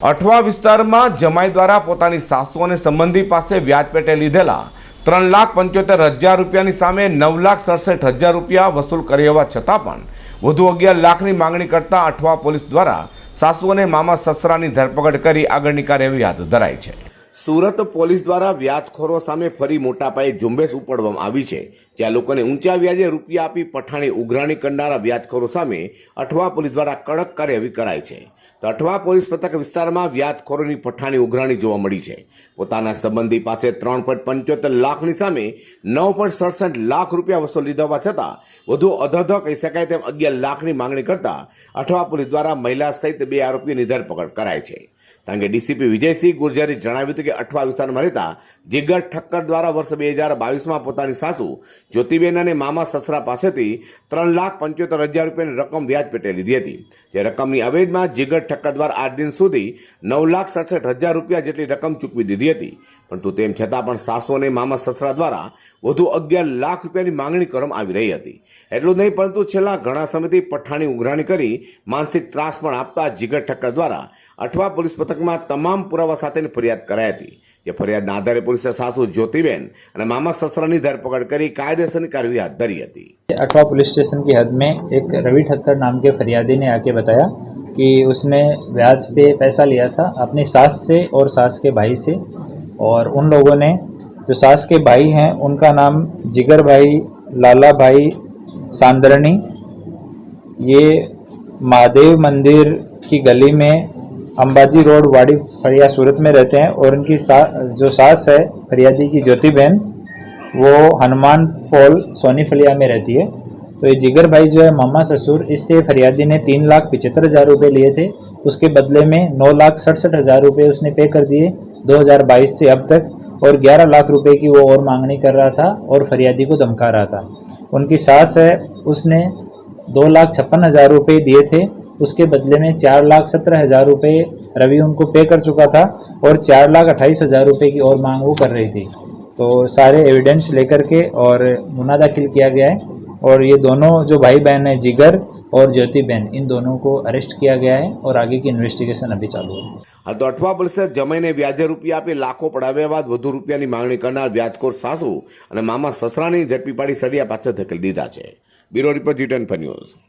અઠવા વિસ્તારમાં જમાઈ દ્વારા પોતાની સાસુ અને સંબંધી પાસે વ્યાજપેટે લીધેલા ત્રણ લાખ પંચોતેર હજાર રૂપિયાની સામે નવ લાખ સડસઠ હજાર રૂપિયા વસૂલ કરી હોવા છતાં પણ વધુ અગિયાર લાખની માંગણી કરતા અઠવા પોલીસ દ્વારા સાસુ અને મામા સસરાની ધરપકડ કરી આગળની કાર્યવાહી હાથ ધરાઈ છે. સુરત પોલીસ દ્વારા વ્યાજખોરો સામે ફરી મોટા પાયે ઝુંબેશ ઉપાડવામાં આવી છે, જ્યાં લોકોને ઊંચા વ્યાજે રૂપિયા આપી પઠાણી ઉઘરાણી કરનારા વ્યાજખોરો સામે અઠવા પોલીસ દ્વારા કડક કાર્યવાહી કરાઈ છે. તો અઠવા પોલીસ પથક વિસ્તારમાં વ્યાજખોરોની પઠાણી ઉઘરાણી જોવા મળી છે. પોતાના સંબંધી પાસે ત્રણ પોઈન્ટ પંચોતેર લાખની સામે નવ પોઈન્ટ સડસઠ લાખ રૂપિયા વસૂલ લીધા હોવા છતાં વધુ અધધ કહી શકાય તેમ અગિયાર લાખની માંગણી કરતા અઠવા પોલીસ દ્વારા મહિલા સહિત બે આરોપીઓની ધરપકડ કરાઈ છે. કારણ કે ડીસીપી વિજયસિંહ ગુર્જરે જણાવ્યું હતું કે અઠવા વિસ્તારમાં રહેતા જીગર ઠક્કર દ્વારા વર્ષ બે હજાર બાવીસમાં પોતાની સાસુ જ્યોતિબેન અને મામા સસરા પાસેથી ત્રણ લાખ પંચોતેર હજાર રૂપિયાની રકમ વ્યાજ પેટે લીધી હતી. જે રકમની અવેજમાં જીગર ઠક્કર દ્વારા આજ દિન સુધી નવ લાખ સડસઠ હજાર રૂપિયા જેટલી રકમ ચૂકવી દીધી હતી. પરંતુ તેમ છતાં પણ સાસુ અને મામા સસરા દ્વારા વધુ અગિયાર લાખ રૂપિયાની માંગણી કરવામાં આવી રહી હતી. એટલું નહીં, પરંતુ છેલ્લા ઘણા સમયથી પઠાણી ઉઘરાણી કરી માનસિક ત્રાસ પણ આપતા જીગર ઠક્કર દ્વારા અઠવા પોલીસ પથકમાં તમામ પુરાવા સાથેની ફરિયાદ કરાઈ હતી જે ફરિયાદના આધારે પોલીસે સાસુ જ્યોતિબેન અને મામા સસરાની ધરપકડ કરી કાયદેસરની કાર્યવાહી હાથ ધરી હતી अठवा पुलिस स्टेशन की हद में एक रवि ठक्कर नाम के फरियादी ने आके बताया कि उसने ब्याज पे पैसा लिया था अपनी सास से और सास के भाई से और उन लोगों ने जो सास के भाई हैं उनका नाम जिगर भाई लाला भाई सांदरनी ये महादेव मंदिर की गली में अंबाजी रोड वाड़ी फरिया सूरत में रहते हैं और उनकी सा, जो सास है फरियादी की ज्योति बहन वो हनुमान पोल सोनी फलिया में रहती है। तो ये जिगर भाई जो है मामा ससुर इससे फरियादी ने तीन लाख पिचहत्तर हज़ार रुपये लिए थे। उसके बदले में नौ लाख सड़सठ हज़ार रुपये उसने पे कर दिए 2022 से अब तक और 11 लाख रुपए की वो और मांगनी कर रहा था और फरियादी को धमका रहा था। उनकी सास है उसने दो लाख छप्पन हज़ार रुपये दिए थे। उसके बदले में चार लाख सत्रह हज़ार रुपये रवि उनको पे कर चुका था और चार लाख अट्ठाईस हज़ार रुपये की और मांग वो कर रही थी तो सारे एविडेंस लेकर के और मुना दाखिल किया गया है और ये दोनों जो भाई बहन हैं जिगर और ज्योति बहन इन दोनों को अरेस्ट किया गया है और आगे की इन्वेस्टिगेशन अभी चालू है હાલ તો અઠવા પોલીસે જમાઈને વ્યાજે રૂપિયા આપી લાખો પડાવ્યા બાદ વધુ રૂપિયાની માંગણી કરનાર વ્યાજખોર સાસુ અને મામા સસરાની ઝડપી પાડી સળિયા પાછળ ધકેલી દીધા છે bureau report G ten news